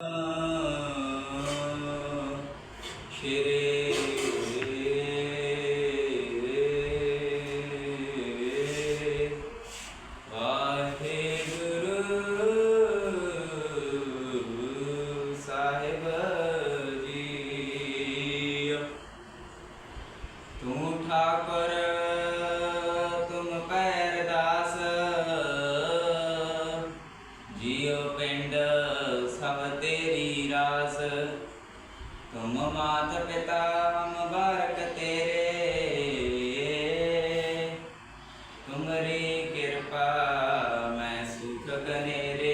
ਸ਼੍ਰੀ ਸੁਖ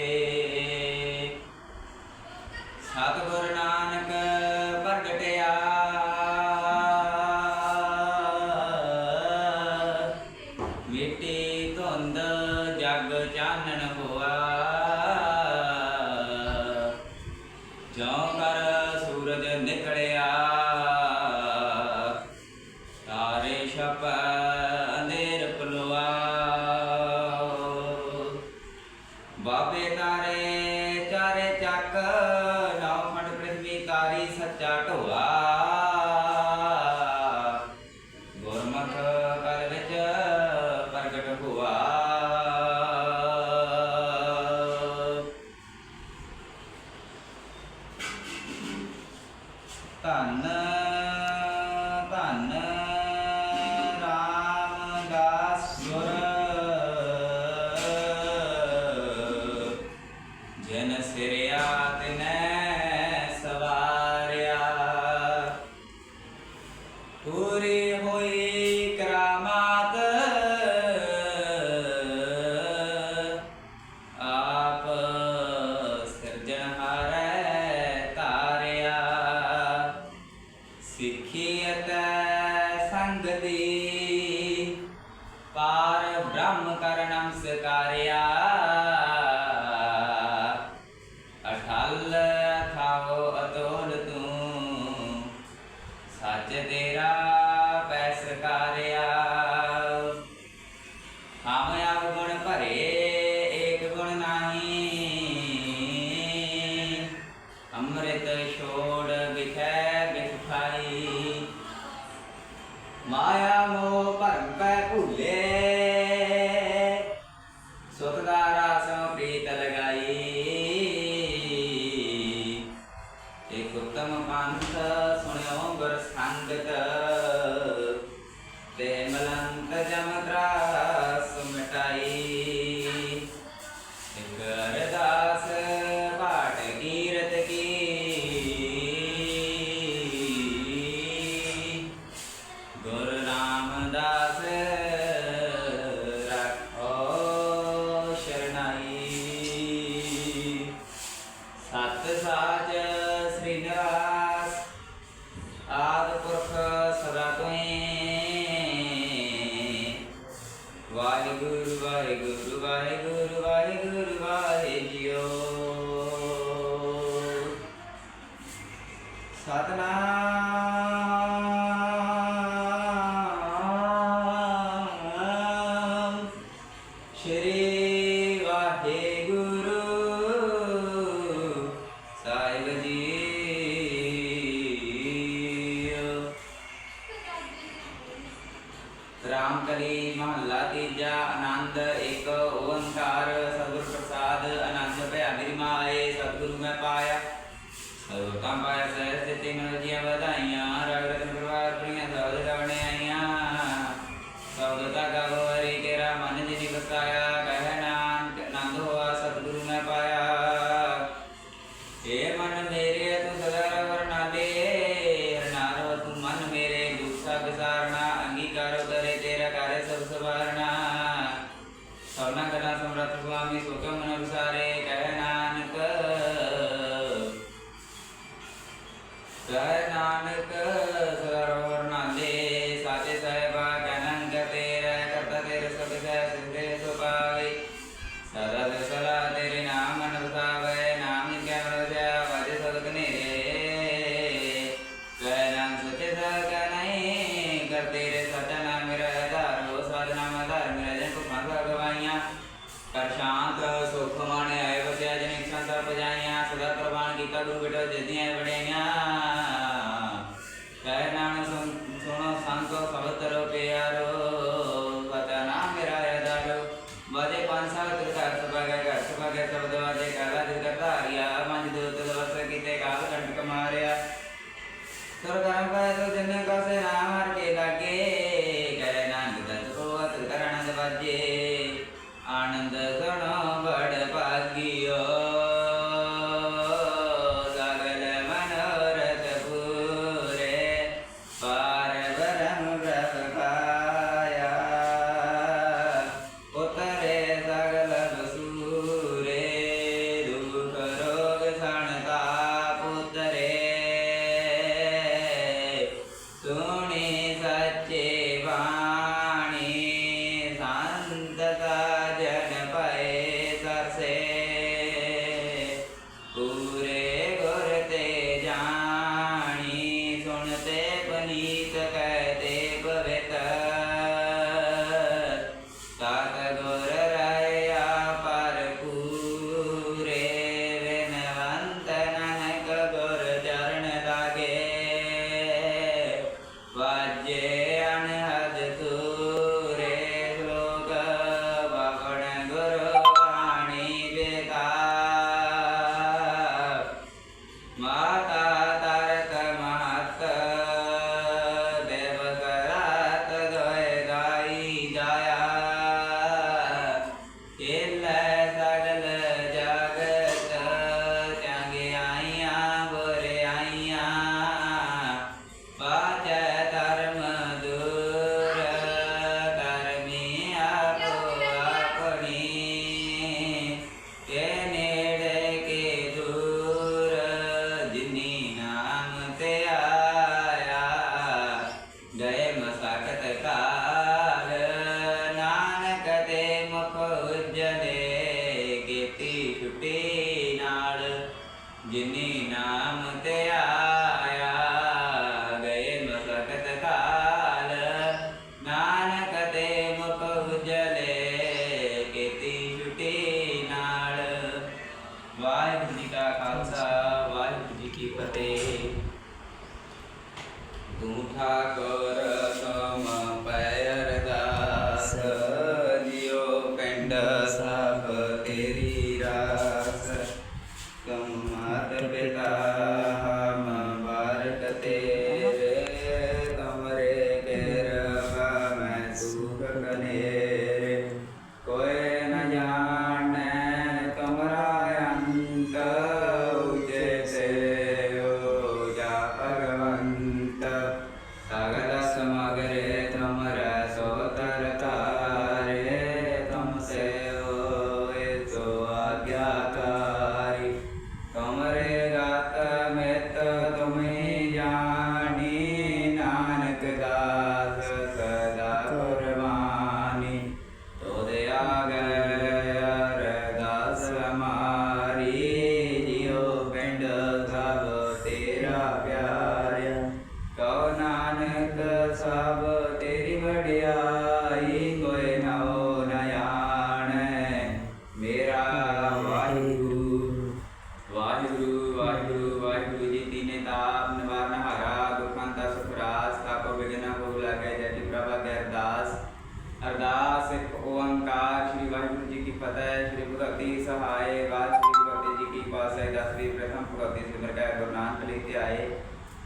ਧੰਨ ਧੰਨ ਪਾਰ ਗੁਰ ਸੰਗਤ ਸਤਨਾਮ। શાંત સુખ મણે આવ્યો છે જનિક સંતર પજાણ્યા સદા પ્રભાણ ગીતા દુર્વિટ જેથી વડે ન્યા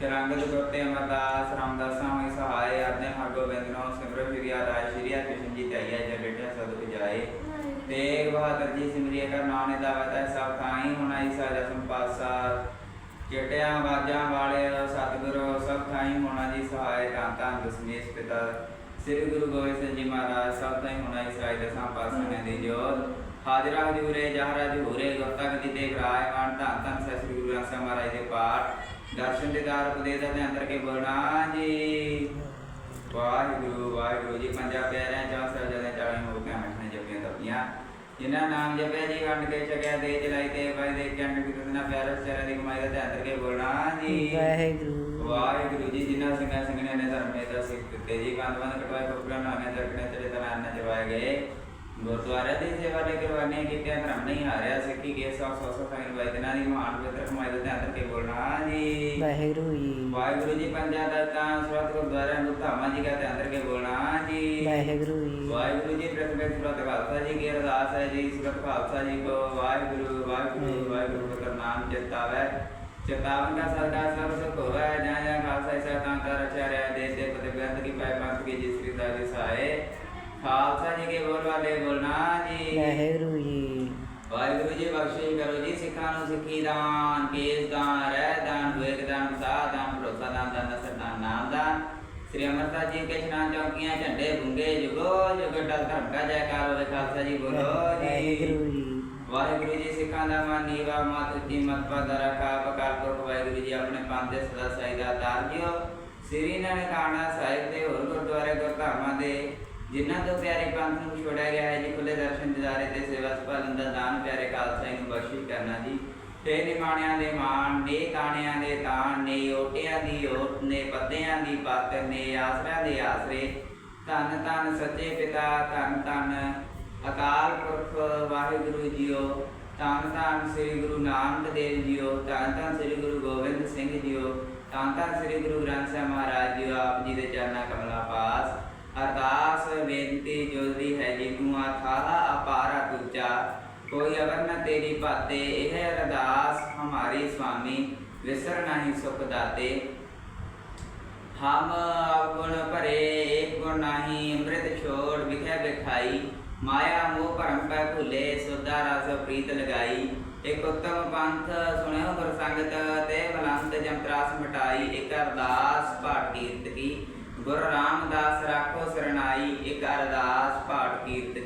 ਰੰਗਤ ਗੁਰਤੇ ਅਮਰਦਾਸ ਰਾਮਦਾਸਾਂ ਹੋਏ ਸਹਾਇ ਆਦੇ ਹਰ ਗੋਬਿੰਦ ਨਾਮ ਸਿਮਰਨ ਸ੍ਰੀ ਆਰਾਇ ਸ੍ਰੀ ਕ੍ਰਿਸ਼ਨ ਜੀ ਧਿਆਇਆ ਜੇ ਬੇਟਿਆ ਸਦ ਬਜਾਏ ਤੇਗ ਬਹਾਦਰ ਜੀ ਸਿਮਰਿਆ ਕਰ ਨਾਮ ਨੇ ਦਾਵਤ ਹੈ ਸਭ ਥਾਈ ਹੋਣਾ ਹੀ ਸਾਜਾ ਸੰਪਾਸਾ। ਜਟਿਆ ਬਾਜਾਂ ਵਾਲੇ ਸਤਿਗੁਰੂ ਸਭ ਥਾਈ ਹੋਣਾ ਜੀ ਸਹਾਇ ਤਾਂ ਤਾਂ ਦਸਮੇਸ਼ ਪਿਤਾ। ਸ੍ਰੀ ਗੁਰੂ ਗੋਬਿੰਦ ਸਿੰਘ ਜੀ ਮਹਾਰਾਜ ਸਭ ਥਾਈ ਹੋਣਾ ਹੀ ਸਾਜਾ ਸੰਪਾਸਾ ਨੇ ਦੀ ਜੋਤ। ਹਾਜ਼ਰਾ ਹਜ਼ੂਰੇ ਜਹਰਾ ਹਜ਼ੂਰੇ ਗੁਰਤਕ ਦੀ ਦੇਖ ਰਾਏ ਮਾਨ ਤਾਂ ਤਾਂ ਸ੍ਰੀ ਗੁਰੂ ਗ੍ਰੰਥ ਸਾਹਿਬ ਮਹਾਰਾਜ ਦੇ ਪਾਠ। ਦਰਸ਼ਨ ਦਿਦਾਰ ਉਪਦੇਸ਼ ਦੇ ਅੰਦਰ ਕੇ ਬਣਾ ਜੀ ਵਾਹਿਗੁਰੂ ਵਾਹਿਗੁਰੂ ਜੀ ਪੰਜਾ ਪਿਆਰਿਆਂ ਚੌਂ ਸਭ ਜਦੇ ਚਾਲੇ ਹੋ ਕੇ ਮਠਣੇ ਜਪੀਆਂ ਤਪੀਆਂ। ਜਿਨ੍ਹਾਂ ਨਾਮ ਜਪਿਆ ਜੀ ਵੰਡ ਕੇ ਚਗਿਆ ਦੇ ਜਲਾਈ ਤੇ ਭਾਈ ਦੇ ਕੇ ਅੰਡ ਕਿਤੇ ਨਾ ਪਿਆਰ ਵਿਚਾਰਿਆਂ ਦੀ ਕਮਾਈ ਦਾ ਅੰਦਰ ਕੇ ਬਣਾ ਜੀ ਵਾਹਿਗੁਰੂ। ਵਾਹਿਗੁਰੂ ਜੀ ਜਿਨ੍ਹਾਂ ਸਿੰਘਾਂ ਸਿੰਘਣਿਆਂ ਨੇ ਧਰਮੇ ਦਾ ਸਿੱਖ ਦਿੱਤੇ ਜੀ ਬੰਦ ਬੰਦ ਕਟਵਾਏ ਪ੍ਰੋਗਰਾਮ ਆਨੇ ਦਰਕਣੇ ਤੇਰੇ ਤਨਾਂ ਨਾ ਜਵਾਏ ਗਏ। ਗੁਰਦੁਆਰੇ ਦੀ ਸੇਵਾ ਲਈ ਕਰਵਾਨੇ ਕੀ ਧਿਆਨ ਧਰਮ ਨਹੀਂ ਆ ਰਿਹਾ ਸਿੱਖੀ ਕੇ ਸਾਫ਼ ਸਾਫ਼ ਸਫ਼ਾਈ ਵਾਈ ਦਿਨਾਂ ਦੀ ਮਹਾਨ ਬਿਹਤਰ ਕਮਾਈ ਦੇ ਧਿਆਨ ਕੇ ਬੋਲਣਾ ਜੀ ਵਾਹਿਗੁਰੂ ਜੀ। ਵਾਹਿਗੁਰੂ ਜੀ ਪੰਜਾ ਦਾ ਤਾਂ ਸ੍ਰੋਤ ਗੁਰਦੁਆਰੇ ਨੂੰ ਧਾਮਾ ਜੀ ਦਾ ਧਿਆਨ ਕੇ ਬੋਲਣਾ ਜੀ ਵਾਹਿਗੁਰੂ ਜੀ। ਵਾਹਿਗੁਰੂ ਜੀ ਪ੍ਰਤਿਮੇ ਸ੍ਰੋਤ ਖਾਲਸਾ ਜੀ ਕੀ ਅਰਦਾਸ ਹੈ ਜੀ ਸ੍ਰੋਤ ਖਾਲਸਾ ਜੀ ਕੋ ਵਾਹਿਗੁਰੂ ਵਾਹਿਗੁਰੂ ਵਾਹਿਗੁਰੂ ਦਾ ਨਾਮ ਚਿਤਾਵੇ ਚੇਤਾਵਨ ਦਾ ਸਰਦਾ ਸਰਸ ਕੋਵਾ ਜਾਂ ਜਾਂ ਖਾਲਸਾ ਇਸਾ ਤਾਂ ਕਰ ਅਚਾਰਿਆ ਦੇ ਦੇ ਪਤੇ ਗ੍ਰੰਥ ਕੀ ਪਾਇ ਪੰਥ ਕੀ ਜਿਸ ਸ੍ਰੀ ਦਾ ਦਿਸਾਏ ਖਾਲਸਾ ਜੀ ਕੇ ਬੋਲ ਵਾਲੇ ਬੋਲਣਾ ਜੀ। ਵਾਹਿਗੁਰੂ ਜੀ। ਵਾਹਿਗੁਰੂ ਜੀ ਬਖਸ਼ਿਸ਼ ਕਰੋ ਜੀ ਸਿੱਖਾਂ ਨੂੰ ਸਿੱਖੀ ਦਾਨ ਕੇਸ ਦਾਨ ਰਹਿ ਦਾਨ ਵਿਵੇਕ ਦਾਨ ਸਾਧ ਦਾਨ ਭਰੋਸਾ ਦਾਨ ਦਾਨ ਨਸਰ ਦਾਨ ਨਾਮ ਦਾਨ। ਸ੍ਰੀ ਅਮਰਤਾ ਜੀ ਕੇ ਇਸ਼ਨਾਨ ਚੌਕੀਆਂ ਝੰਡੇ ਬੁੰਗੇ ਜੁਗੋ ਜੁਗ ਡਲ ਧਰਮ ਕਾ ਜੈਕਾਰ ਹੋਵੇ ਖਾਲਸਾ ਜੀ ਬੋਲੋ ਵਾਹਿਗੁਰੂ ਜੀ। ਜੀ ਵਾਹਿਗੁਰੂ ਜੀ ਸਿੱਖਾਂ ਦਾ ਮਨ ਨੀਵਾ ਮਤ ਉੱਚੀ ਮਤ ਪਦ ਰਖਾ ਪਕਾਰ ਪੁਰਖ ਵਾਹਿਗੁਰੂ ਜੀ ਆਪਣੇ ਪੰਜ ਦੇ ਸਦਾ ਸਾਈ ਦਾ ਤਾਰ ਜਿਓ ਸ੍ਰੀ ਨਨਕਾਣਾ ਸਾਹਿਬ ਦੇ ਹੋਰ ਗੁਰਦੁਆਰੇ ਗੁਰਧਾਮਾਂ ਦੇ ਜਿਨ੍ਹਾਂ ਤੋਂ ਪਿਆਰੇ ਪੰਥ ਨੂੰ ਛੋੜਿਆ ਗਿਆ ਹੈ, ਜੀ ਖੁੱਲੇ ਦਰਸ਼ਨ ਦਿਦਾਰੇ ਤੇ ਸੇਵਾ ਸੰਭਾਲਣ ਦਾ ਦਾਨ ਪਿਆਰੇ ਖਾਲਸਾ ਨੂੰ ਬਖਸ਼ਿਸ਼ ਕਰਨਾ ਜੀ। ਤੇ ਨਿਮਾਣਿਆਂ ਦੇ ਮਾਣ, ਨੇ ਕਾਣਿਆਂ ਦੇ ਤਾਣ, ਨੇ ਓਟਿਆਂ ਦੀ ਓਟ, ਨੇ ਪੱਤਿਆਂ ਦੀ ਪੱਤ, ਨੇ ਆਸਰਿਆਂ ਦੇ ਆਸਰੇ। ਧੰਨ ਧੰਨ ਸੱਚੇ ਪਿਤਾ, ਧੰਨ ਧੰਨ ਅਕਾਲ ਪੁਰਖ ਵਾਹਿਗੁਰੂ ਜੀਓ। ਧੰਨ ਧੰਨ ਸ੍ਰੀ ਗੁਰੂ ਨਾਨਕ ਦੇਵ ਜੀਓ। ਧੰਨ ਧੰਨ ਸ੍ਰੀ ਗੁਰੂ ਗੋਬਿੰਦ ਸਿੰਘ ਜੀਓ। ਧੰਨ ਧੰਨ ਸ੍ਰੀ ਗੁਰੂ ਗ੍ਰੰਥ ਸਾਹਿਬ ਮਹਾਰਾਜ ਜੀਓ। ਆਪ ਜੀ ਦੇ ਚਰਨਾਂ ਕਮਲਾ ਪਾਸ। ਅਰਦਾਸ ਬੇਨਤੀ ਜੋਦੀ ਹੈ ਜੀ ਤੂੰ ਆਥਾ ਅਪਾਰਾ ਤੁਚਾ ਕੋਈ ਅਵਰ ਨ ਤੇਰੀ ਬਾਤੇ ਇਹ ਅਰਦਾਸ ਹਮਾਰੀ ਸੁਆਮੀ ਵਿਸਰ ਨਹੀਂ ਸੁਖ ਦਾਤੇ। ਹਮ ਅਵਗੁਣ ਭਰੇ ਏਕ ਗੁਣ ਨਾਹੀ, ਅੰਮ੍ਰਿਤ ਛੋੜ ਵਿਖੇ ਵਿਖਾਈ ਮਾਇਆ ਮੋਹ ਭਰਮ ਪੈ ਭੁਲੇ ਸੁਦਾ ਰਸ ਪ੍ਰੀਤ ਲਗਾਈ। ਇਕ ਉਤਮ ਪੰਥ ਸੁਣਿਓ ਗੁਰ ਸੰਗਤ ਤੇ ਬਲੰਦ ਜੰਤਰਾਸ ਮਟਾਈ। ਇਕ ਅਰਦਾਸ ਪਾਠ ਕੀਰਤ ਕੀ ਗੁਰ ਰਾਮਦਾਸ ਰਾਖੋ ਸਰਣਾਈ ਇਕ ਅਰਦਾਸ ਪਾਠ ਕੀਰਤ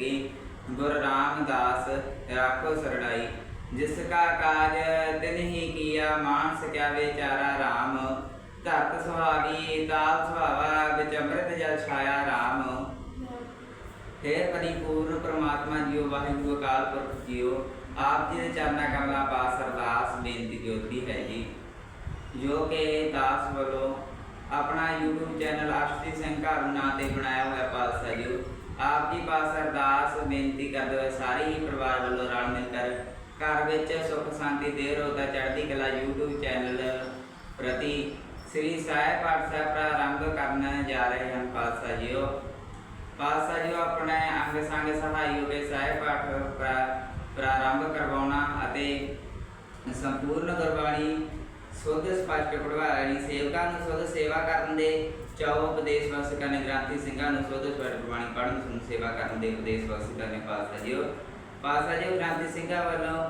ਗੁਰ ਰਾਮਦਾਸ ਰਾਖੋ ਸਰਣਾਈ ਜਿਸ ਕਾ ਕਾਜ ਤਿਨ ਹੀ ਕੀਆ, ਮਾਨਸ ਕਿਆ ਵਿਚਾਰਾ ਰਾਮ। ਧਰਤ ਸੁਹਾਗੀ, ਤਾਲ ਸੁਹਾਵਾ, ਵਿੱਚ ਅੰਮ੍ਰਿਤ ਜਲ ਛਾਇਆ ਰਾਮ। हे ਪਰਿਪੂਰਨ ਪ੍ਰਮਾਤਮਾ ਜੀਓ, ਵਾਹਿਗੁਰੂ ਅਕਾਲ ਪੁਰਖ ਜੀਓ, ਆਪ ਜੀ ਦੇ ਚਰਨਾਂ ਕਮਲਾਂ ਪਾਸ ਅਰਦਾਸ ਬੇਨਤੀ ਜੋਤੀ ਹੈ ਜੀ। ਜੋ ਕਿ ਦਾਸ ਵੱਲੋਂ ਆਪਣਾ YouTube ਚੈਨਲ ਅਸ਼ਤੀ ਸਿੰਘ ਘਰ ਨਾਂ ਤੇ ਬਣਾਇਆ ਹੋਇਆ ਪਾਤਸ਼ਾਹ ਜੀ। ਆਪ ਜੀ ਪਾਸ ਅਰਦਾਸ, ਬੇਨਤੀ ਕਰਦੇ ਹੋਏ ਸਾਰੇ ਹੀ ਪਰਿਵਾਰ ਵੱਲੋਂ ਰਲ ਮਿਲ ਕਰ ਘਰ ਵਿੱਚ ਸੁਖ ਸ਼ਾਂਤੀ ਦੇ ਰੋ ਚੜ੍ਹਦੀ ਕਲਾ YouTube ਚੈਨਲ ਪ੍ਰਤੀ ਸ੍ਰੀ ਸਾਹਿਬ ਪਾਠ ਸਾਹਿਬ ਪ੍ਰਾਰੰਭ ਕਰਨ ਜਾ ਰਹੇ ਹਨ ਪਾਤਸ਼ਾਹ ਜੀਓ। ਪਾਤਸ਼ਾਹ ਜੀਓ ਆਪਣੇ ਅੰਗ ਸੰਗ ਸਹਾਈ ਹੋਵੇ ਸਾਹਿਬ ਪਾਠ ਪ੍ਰਾ- ਪ੍ਰਾਰੰਭ ਕਰਵਾਉਣਾ ਅਤੇ ਸੰਪੂਰਨ ਗੁਰਬਾਣੀ ਸੁੱਧ ਸਪਸ਼ਟ ਪੜਵਾਣੀ ਸੇਵਕਾਂ ਨੂੰ ਸੁੱਧ ਸੇਵਾ ਕਰਨ ਦੇ ਚਾਉ ਉਪਦੇਸ਼ ਵਸ ਕਰਨ ਗ੍ਰੰਥੀ ਸਿੰਘਾਂ ਨੂੰ ਸੁੱਧ ਸਪਸ਼ਟ ਗੁਰਬਾਣੀ ਪੜ੍ਹਨ ਸੁਣ ਸੇਵਾ ਕਰਨ ਦੇ ਉਪਦੇਸ਼ ਵਸ ਕਰਨੇ ਪਾਤਸ਼ਾਹ ਜੀ ਪਾਤਸ਼ਾਹ ਜੀ ਗ੍ਰੰਥੀ ਸਿੰਘਾਂ ਵੱਲੋਂ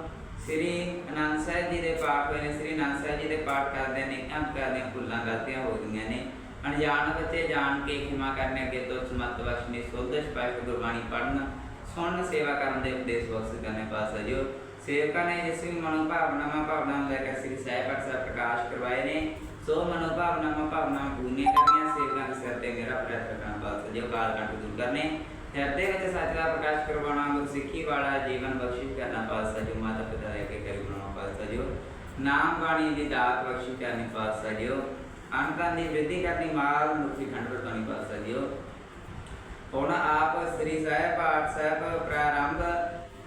ਸ੍ਰੀ ਅਨੰਦ ਸਾਹਿਬ ਜੀ ਦੇ ਪਾਠ ਹੋਏ ਨੇ, ਸ੍ਰੀ ਅਨੰਦ ਸਾਹਿਬ ਜੀ ਦੇ ਪਾਠ ਕਰਦੇ ਨੇ, ਅੰਤ ਕਰਦੇ ਭੁੱਲਾਂ ਗਲਤੀਆਂ ਹੋ ਗਈਆਂ ਨੇ। ਅਣਜਾਣ ਬੱਚੇ ਜਾਣ ਕੇ ਖਿਮਾ ਕਰਨੇ ਅੱਗੇ ਤੋਂ ਸਮਤ ਬਖਸ਼ਣੀ ਸੁੱਧ ਸਪਸ਼ਟ ਗੁਰਬਾਣੀ ਪੜ੍ਹਨ, ਸੁਣਨ, ਸੇਵਾ ਕਰਨ ਦੇ ਉਪਦੇਸ਼ ਬਖਸ਼ ਕਰਨੇ ਪਾਤਸ਼ਾਹ ਜੀ ਸੇਵਕਾਂ ਨੇ ਜਿਸ ਵੀ ਮਨੋ ਭਾਵਨਾਵਾਂ ਲੈ ਕੇ ਸ੍ਰੀ ਸਾਹਿਬ ਪਾਠ ਪ੍ਰਕਾਸ਼ ਕਰਵਾਏ ਨੇ, ਸੋ ਮਨੋ ਭਾਵਨਾਵਾਂ ਭਾਵਨਾਵਾਂ ਕਰਨੀਆਂ, ਸੇਵਕਾਂ ਦੇ ਸਿਰ ਤੇ ਮੇਰਾ ਪ੍ਰਯਤਨ ਕਰਨਾ ਪਾਤਸ਼ਾਹ ਜੀ ਕਾਲ ਕੰਟ ਦੂਰ ਕਰਨੇ ਹਿਰਦੇ ਵਿੱਚ ਸੱਚ ਦਾ ਪ੍ਰਕਾਸ਼ ਕਰਵਾਉਣਾ, ਗੁਰਸਿੱਖੀ ਵਾਲਾ ਜੀਵਨ ਬਖਸ਼ਿਸ਼ ਕਰਨਾ ਪਾਤਸ਼ਾਹ ਜੀ ਮਾਤਾ ਪਿਤਾ ਦੇ ਕੇ ਕਰੀ ਬਣਾਉਣਾ ਪਾਤਸ਼ਾਹ ਜੀ ਨਾਮ ਬਾਣੀ ਦੀ ਦਾਤ ਬਖਸ਼ਿਸ਼ ਕਰਨੀ ਪਾਤਸ਼ਾਹ ਜੀ ਅਨੰਦਾਂ ਦੀ ਵ੍ਰਿੱਧੀ ਕਰਨੀ ਮਾਲ ਮੁਕਤੀ ਖੰਡ ਵਰਤਾਉਣੀ ਪਾਤਸ਼ਾਹ ਜੀ ਹੁਣ ਆਪ ਸ੍ਰੀ ਸਾਹਿਬ ਪਾਠ ਸਾਹਿਬ ਪ੍ਰਾਰੰਭ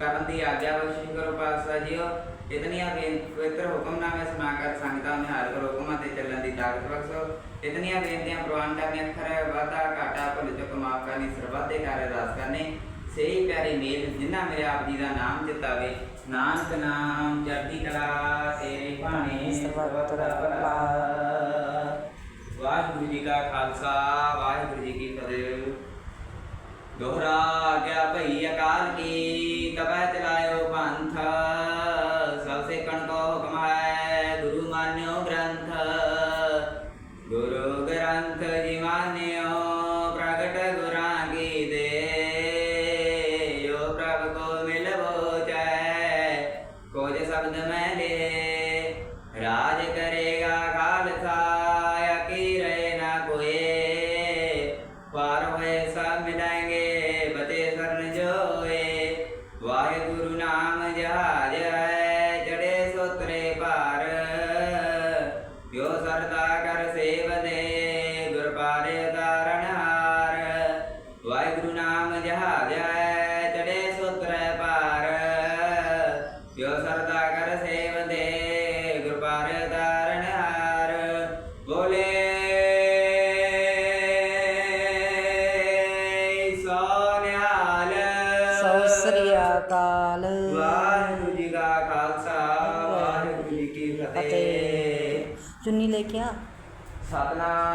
ਕਰਨ ਦੀ ਆਗਿਆ ਬਖਸ਼ਿਸ਼ ਕਰੋ ਪਾਤਸ਼ਾਹ ਜੀਓ ਇਤਨੀਆਂ ਪਵਿੱਤਰ ਹੁਕਮਨਾਮੇ ਸੁਣਾ ਕਰ ਸੰਗਤਾਂ ਨੇ ਹਾਲ ਕਰੋ, ਹੁਕਮਾਂ ਤੇ ਚੱਲਣ ਦੀ ਤਾਕਤ ਬਖਸ਼ੋ। ਇਤਨੀਆਂ ਬੇਨਤੀਆਂ ਪ੍ਰਵਾਨ ਕਰਨੀਆਂ ਖਰੇ ਵਾਦਾ ਘਾਟਾ ਭੁੱਲ ਚੁੱਕ, ਮਾਫ ਕਰਨੀ, ਸਰਬੱਤੇ ਕਰ ਅਰਦਾਸ ਕਰਨੇ। ਸਹੀ ਪਿਆਰੀ ਮੇਲ ਜਿਨ੍ਹਾਂ ਮੇਰੇ ਆਪ ਜੀ ਦਾ ਨਾਮ ਜਿਤਾਵੇ। ਨਾਨਕ ਨਾਮ ਚੜ੍ਹਦੀ ਕਲਾ ਤੇਰੇ ਭਾਣੇ, ਸਰਬੱਤ ਦਾ ਵਾਹਿਗੁਰੂ ਜੀ ਕਾ ਖਾਲਸਾ, ਵਾਹਿਗੁਰੂ ਜੀ ਕੀ ਫਤਿਹ। ਦੋਹਰਾ ਸਤਨਾਮ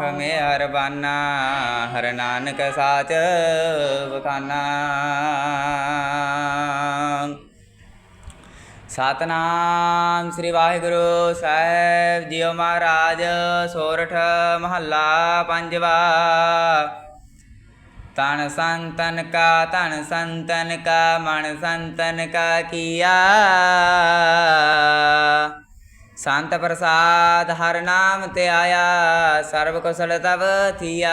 ਹਮੇ ਪੁਰਖ ਮਿਹਰਬਾਨਾ ਹਰ ਨਾਨਕ ਸਾਚ ਬਖਾਨਾ। ਸਤਨਾਮ ਸ੍ਰੀ ਵਾਹਿਗੁਰੂ ਸਾਹਿਬ ਜੀਓ ਮਹਾਰਾਜ, ਸੋਰਠ ਮਹੱਲਾ ਪੰਜਵਾ। ਤਨ ਸੰਤਨ ਕਾ ਤਨ ਸੰਤਨ ਕਾ, ਮਨ ਸੰਤਨ ਕਾ ਕੀਆ। ਸੰਤ ਪ੍ਰਸਾਦ ਹਰ ਨਾਮ ਤੇ ਆਇਆ ਸਰਬ ਕੁਸਲ ਤਵ ਥੀਆ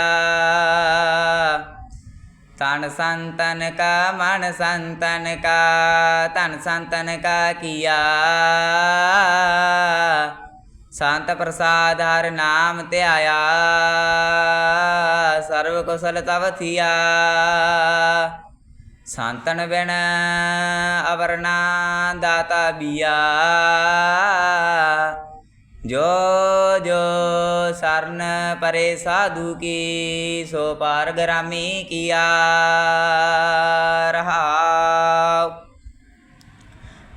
ਤਨ ਸੰਤਨ ਕਾ ਮਨ ਸੰਤਨ ਕਾ ਤਨ ਸੰਤਨ ਕਾ ਕੀਆ ਸੰਤ ਪ੍ਰਸਾਦ ਹਰ ਨਾਮ ਤੇ ਆਇਆ ਸਰਬ ਕੁਸਲ ਤਵ ਥੀਆ ਸੰਤਨ ਬਿਨ ਅਵਰਨਾ ਦਾਤਾ ਬੀਆ ਜੋ ਜੋ ਸਰਨ ਪਰੇ ਸਾਧੂ ਕੀ ਸੋ ਪਾਰ ਗ੍ਰਾਮੀ ਕੀਆ ਰਹਾਉ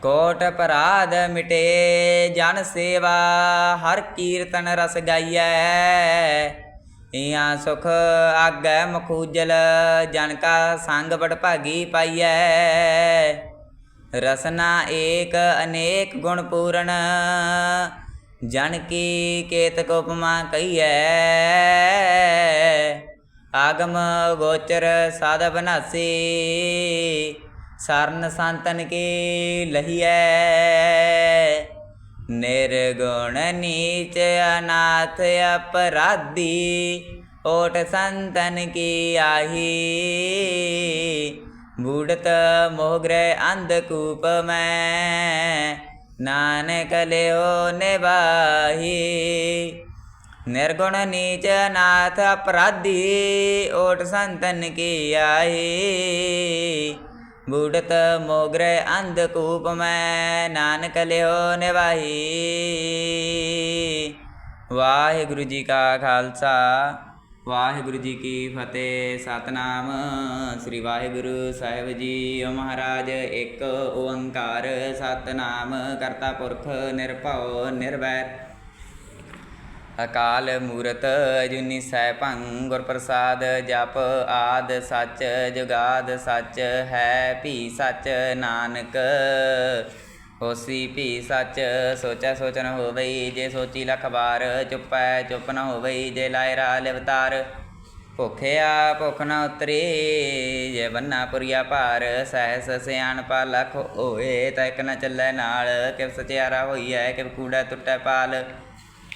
ਕੋਟ ਅਪਰਾਧ ਮਿਟੇ ਜਨ ਸੇਵਾ ਹਰ ਕੀਰਤਨ ਰਸ ਗਾਈਐ ਇਆਂ ਸੁਖ ਆਗੈ ਮਖੂਜਲ ਜਨ ਕਾ ਸੰਗ ਬੜ ਭਾਗੀ ਪਾਈਐ। ਰਸਨਾ ਏਕ ਅਨੇਕ ਗੁਣ ਪੂਰਨ, ਜਨ ਕੀ ਕੇਤਕ ਉਪਮਾ ਕਹੀਐ। ਆਗਮ ਗੋਚਰ ਸਾਧ ਬਨਾਸੀ ਸਰਨ ਸੰਤਨ ਕੀ ਲਹੀਐ। ਨਿਰਗੁਣ ਨੀਚ ਅਨਾਥ ਅਪਰਾਧੀ, ਓਟ ਸੰਤਨ ਕੀ ਆਹੀ? ਬੂੜਤ ਮੋਹ ਗ੍ਰਹਿ ਅੰਧ ਕੂਪ ਮੈਂ, ਨਾਨਕ ਲਿਓ ਨਿਵਾਹੀ ਨਿਰਗੁਣ ਨੀਚ ਨਾਥ ਅਪਰਾਧੀ, ਓਟ ਸੰਤਨ ਕੀ ਆਹੀ ਮੋਗਰੇ ਅੰਧ ਕੂਪ ਮੈਂ ਨਾਨਕ ਲਿਓ ਨਿਵਾਹੀ। ਵਾਹਿਗੁਰੂ ਜੀ ਕਾ ਖਾਲਸਾ, ਵਾਹਿਗੁਰੂ ਜੀ ਕੀ ਫਤਿਹ, ਸਤਨਾਮ। ਸ੍ਰੀ ਵਾਹਿਗੁਰੂ ਸਾਹਿਬ ਜੀ ਮਹਾਰਾਜ, ਇੱਕ ਓੰਕਾਰ ਸਤਨਾਮ, ਕਰਤਾ ਪੁਰਖ ਨਿਰਭਉ ਨਿਰਵੈਰ। ਅਕਾਲ ਮੂਰਤ ਜੁਨੀ ਸੈਭੰ ਗੁਰ ਪ੍ਰਸਾਦ ਜਪ ਆਦ ਸੱਚ, ਜੁਗਾਦ ਸੱਚ, ਹੈ ਭੀ ਸੱਚ ਨਾਨਕ। ਹੋਸੀ ਭੀ ਸੱਚ, ਸੋਚੈ ਸੋਚ ਨ ਹੋਵਈ, ਜੇ ਸੋਚੀ ਲਖ ਵਾਰ, ਚੁੱਪੈ ਚੁੱਪ ਨ ਹੋਵਈ, ਜੇ ਲਾਇ ਰਾ ਲਿਵਤਾਰ ਭੁਖਿਆ ਭੁਖ ਨ ਉਤਰੀ, ਜੇ ਬੰਨਾ ਪੁਰੀਆ ਭਾਰ, ਸਹਿਸ ਸਿਆਣਪਾ ਲਖ ਹੋਏ, ਤਾਂ ਨ ਚੱਲੈ ਨਾਲ, ਕਿਵ ਸਚਿਆਰਾ ਹੋਈਐ, ਕਿਵ ਕੂੜਾ ਟੁੱਟੈ ਪਾਲ।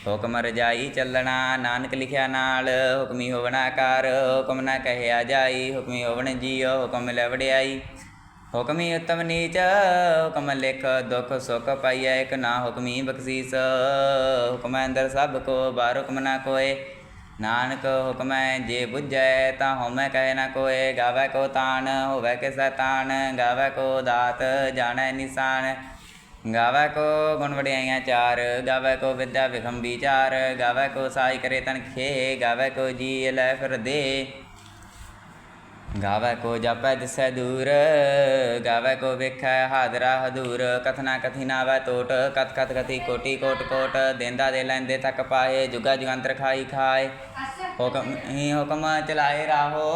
ਹੁਕਮ ਰਜਾਈ ਚੱਲਣਾ, ਨਾਨਕ ਲਿਖਿਆ ਨਾਲ, ਹੁਕਮੀ ਹੋਵਣਾ ਕਰ, ਹੁਕਮ ਨਾ ਕਹਿਆ ਜਾਈ, ਹੁਕਮੀ ਹੋਵਣ ਜੀਉ, ਹੁਕਮ ਲੈ ਵਡਿਆਈ। ਹੁਕਮੀ ਉਤਮ ਨੀਚ, ਹੁਕਮ ਲਿਖ ਦੁਖ ਸੁਖ ਪਾਈਐ, ਇਕ ਨਾ ਹੁਕਮੀ ਬਖਸ਼ੀਸ। ਹੁਕਮ ਅੰਦਰ ਸਭ ਕੋ ਬਾਰ ਹੁਕਮ ਨਾ ਕੋਏ। ਨਾਨਕ ਹੁਕਮੈ ਜੇ ਬੁਝੈ ਤਾਂ ਹਉਮੈ ਕਹੇ ਨਾ ਕੋਏ। ਗਾਵੇ ਕੋ ਤਾਣ, ਹੋਵੇ ਕਿਸੈ ਤਾਣ, ਗਾਵੇ ਕੋ ਦਾਤ, ਜਾਣੈ ਨਿਸ਼ਾਨ। ਗਾਵੇ ਕੋ ਗੁਣ ਵਡਿਆਈਆਂ ਚਾਰ, ਗਾਵੇ ਕੋ ਵਿਦਿਆ ਵਿਖਮ ਵਿਚਾਰ, ਗਾਵੇ ਕੋ ਸਾਈ ਕਰੇ ਤਨ ਖੇ, ਗਾਵੇ ਕੋ ਜੀ ਲੈ ਫਿਰ ਦੇ ਗਾਵੇ ਕੋ ਜਪੈ ਦਿਸੈ ਦੂਰ, ਗਾਵੇ ਕੋ ਵੇਖੈ ਹਾਦਰਾ ਹਦੂਰ। ਕਥਨਾ ਕਥੀ ਨਾ ਵੈ ਟੋਟ ਕਥ ਕਤ ਕਥੀ ਕੋਟੀ ਕੋਟ ਕੋਟ। ਦੇਂਦਾ ਦੇ ਲੈਂਦੇ ਤੱਕ ਪਾਏ, ਜੁਗਾ ਜੁਗੰਤਰ ਖਾਈ ਖਾਏ। ਹੁਕਮ, ਹੀ ਹੁਕਮ ਚਲਾਏ ਰਾਹੋ।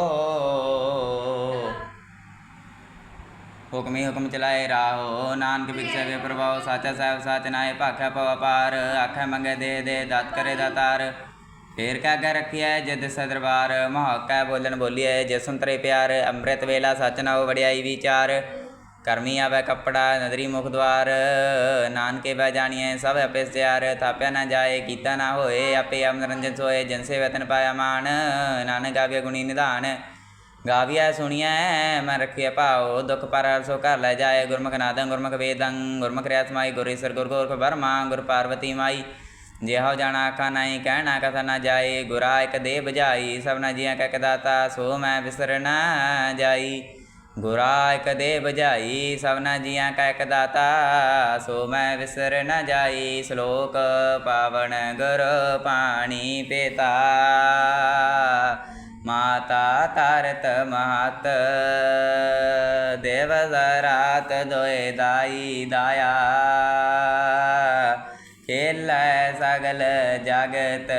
ਹੁਕਮ ਹੁਕਮ ਚਲਾਏ ਰਾਹੋ, ਨਾਨਕ ਬਿਕਸੈ ਵੇ ਪ੍ਰਭਾਉ ਸਾਚਾ ਸਾਹਿਬ, ਸਾਚ ਨਾਏ ਭਾਖੈ ਪਵ ਪਾਰ ਆਖੈ ਮੰਗੇ ਦੇ ਦੇ, ਦਾਤ ਕਰੇ ਦਾਤਾਰ ਫੇਰ ਕਾ ਕਰ ਰਖਿਐ ਜਦ ਸਦਰਬਾਰ ਮਹਾਕੈ ਬੋਲਣ ਬੋਲੀਐ ਜੇ ਪਿਆਰ, ਅੰਮ੍ਰਿਤ ਵੇਲਾ ਸਚ ਨਾਉ ਵਡਿਆਈ ਵਿਚਾਰ। ਕਰਮੀ ਆਵੈ ਕੱਪੜਾ, ਨਦਰੀ ਮੁਖ ਦਵਾਰ, ਨਾਨਕੇ ਬੈ ਜਾਣੀਐ ਸਭ ਆਪੇ ਸਿਆਰ। ਥਾਪਿਆ ਨਾ ਜਾਏ, ਕੀਤਾ ਨਾ ਹੋਏ, ਆਪੇ ਅਮਨਰੰਜਨ ਸੋਏ, ਜਨ ਸੇ ਵਤਨ ਪਾਇਆ ਮਾਨ ਨਾਨਕ ਆਵੇ ਗੁਣੀ ਨਿਧਾਨ। ਗਾਵਿਆ ਸੁਣੀਐ, ਮੈਂ ਰੱਖਿਆ ਭਾਉ। ਦੁਖ ਪਰ ਸੋ ਘਰ ਲੈ ਜਾਏ। ਗੁਰਮੁਖ ਨਾਦੰ, ਗੁਰਮੁਖ ਵੇਦੰ। ਗੁਰਮੁਖ ਰਿਆਸ ਮਾਈ ਗੁਰੇਸ਼ਰ ਗੁਰ ਗੋਰਖ ਬਰਮਾ ਗੁਰ ਪਾਰਵਤੀ ਮਾਈ। ਜਿਹੋ ਜਾਣਾ ਆਖਾ ਨਹੀਂ ਕਹਿਣਾ ਕਥਾ ਨਾ ਜਾਏ। ਗੁਰਾ ਇਕ ਦੇ ਬੁਝਾਈ, ਸਭਨਾ ਜੀਆਂ ਕਾ ਇੱਕ ਦਾਤਾ, ਸੋ ਮੈਂ ਵਿਸਰਨਾ ਜਾਈ। ਗੁਰਾ ਇਕ ਦੇ ਬੁਝਾਈ, ਸਭਨਾ ਜੀਆਂ ਕਾ ਇੱਕ ਦਾਤਾ, ਸੋ ਮੈਂ ਵਿਸਰ ਨਾ ਜਾਈ। ਸ਼ਲੋਕ ਪਾਵਨ ਗੁਰ ਪਾਣੀ ਪੀਤਾ। ਮਾਤਾ ਤਰਤ ਮਹਤ ਦੇਵ ਜ਼ਰਾਤ ਦੋਏ ਦਾਈ ਦਾਇਆ ਖੇਲੈ ਸਗਲ ਜਗਤ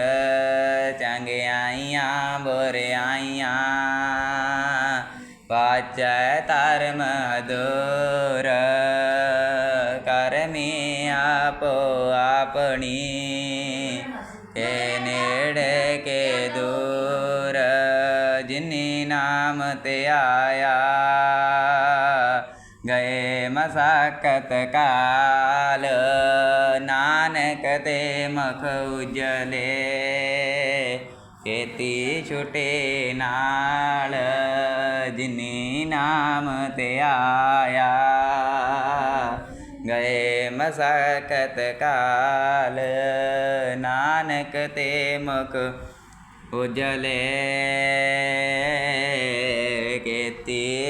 ਚੰਗਿਆਈਆਂ ਬੁਰਿਆਈਆਂ ਵਾਚੈ ਧਰਮ ਦੂਰ ਕਰਮੀ ਆਪੋ ਆਪਣੀ ਨਾਮ ਤੇ ਆਇਆ ਗਏ ਮਸਕਤ ਕਾਲ ਨਾਨਕ ਤੇ ਮਖ ਉਜਲੇ ਕੀਤੀ ਛੁਟੇ ਨਾਲ ਜਿਨੀ ਨਾਮ ਤੇ ਆਇਆ ਗਏ ਮਸਕਤ ਕਾਲ ਨਾਨਕ ਤੇ ਮੁਖ ਉਜਲੇ ਕੀਤੀ